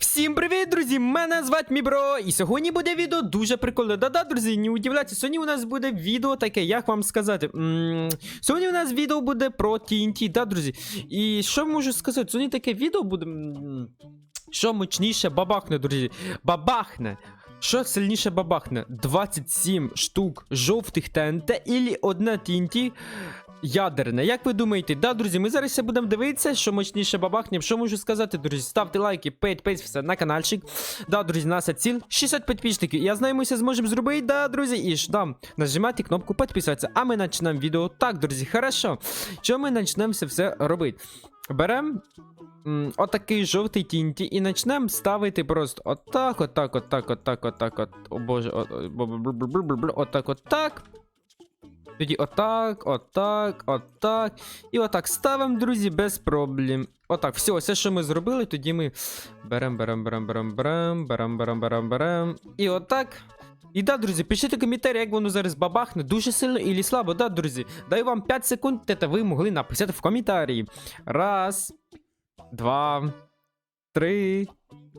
Всім привіт, друзі! Мене звати Мібро, і сьогодні буде відео дуже прикольне. Да-да, друзі, не удивляйтесь, сьогодні у нас буде відео таке, як вам сказати. м сьогодні у нас відео буде про TNT, да, друзі. І що можу сказати? Сьогодні таке відео буде. м, Що мощніше бабахне, друзі. Бабахне! Що сильніше бабахне? 27 штук жовтих ТНТ і одне TNT ядерне. Як ви думаєте? Да, друзі, ми зараз будемо дивитися, що мощніше бабахне. Що можу сказати, друзі? Ставте лайки, підписуйтесь на каналчик. Да, друзі, наша ціл 60 підписників. Я знаю, ми це зможемо зробити, да, друзі. І ж да, нажимайте кнопку підписатися. А ми почнемо відео. Так, друзі, хорошо. Що ми почнемо все робити? Беремо отакий жовтий тінті і почнемо ставити просто отак, отак, отак, отак, отак, от. О боже, отак, отак. Тоді отак, отак, отак. І отак ставимо, друзі, без проблем. Отак, все, все, що ми зробили, тоді ми берем, берем, берем, берем, берем, берем, берем, берем, берем. І отак. І да, друзі, пишіть коментарі, як воно зараз бабахне, дуже сильно і слабо, да, друзі. Даю вам 5 секунд, та ви могли написати в коментарі. Раз, два, три,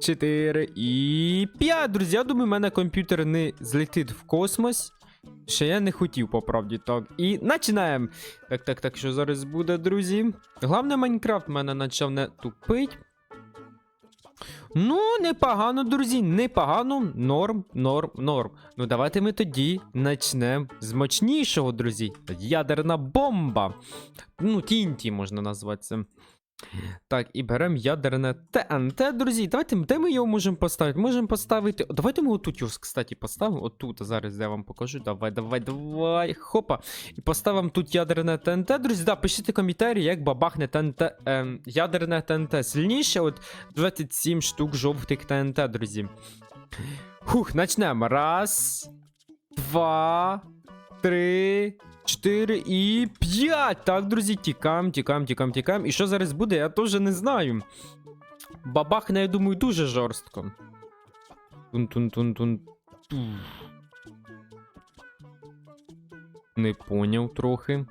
чотири і п'ять, друзі. Я думаю, в мене комп'ютер не злетить в космос. Ще я не хотів, по правді, так. І починаємо. Так, так, так, що зараз буде, друзі? Головне, Майнкрафт мене почав не тупить. Ну, непогано, друзі, непогано. Норм, норм, норм. Ну, давайте ми тоді почнемо з мощнішого, друзі. Ядерна бомба. Ну, тінті можна назвати це. Так, і беремо ядерне ТНТ, друзі. Давайте, де ми його можемо поставити? Можемо поставити. Давайте ми отут його, кстати, поставимо. Отут, зараз я вам покажу. Давай, давай, давай. Хопа. І поставимо тут ядерне ТНТ, друзі. Да, пишіть коментарі, як бабахне ТНТ. Ем, ядерне ТНТ сильніше. От 27 штук жовтих ТНТ, друзі. Хух, почнемо. Раз, два, три, чотири і п'ять. Так, друзі, тікам, тікам, тікам, тікам. І що зараз буде, я теж не знаю. Бабахне, я думаю, дуже жорстко. Тун-тун-тун-тун. Не поняв трохи.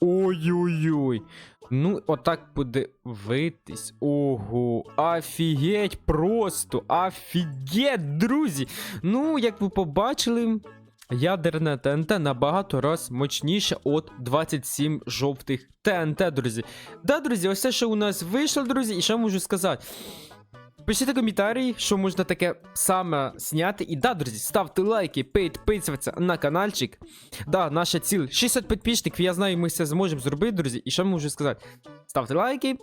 Ой-ой-ой. Ну, отак буде витись. Ого, офігеть просто, офігеть, друзі. Ну, як ви побачили, ядерне ТНТ набагато раз мощніше от 27 жовтих ТНТ, друзі. Да, друзі, ось це, що у нас вийшло, друзі, і що можу сказати. Пишіть коментарі, що можна таке саме зняти. І да, друзі, ставте лайки, підписуйтесь на каналчик. Да, наша ціль 60 підписників. Я знаю, ми це зможемо зробити, друзі. І що можу сказати? Ставте лайки.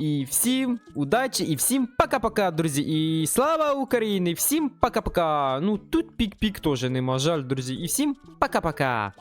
І всім удачі, і всім пока-пока, друзі. І слава Україні! Всім пока-пока. Ну тут пік-пік теж нема, жаль, друзі. І всім пока-пока.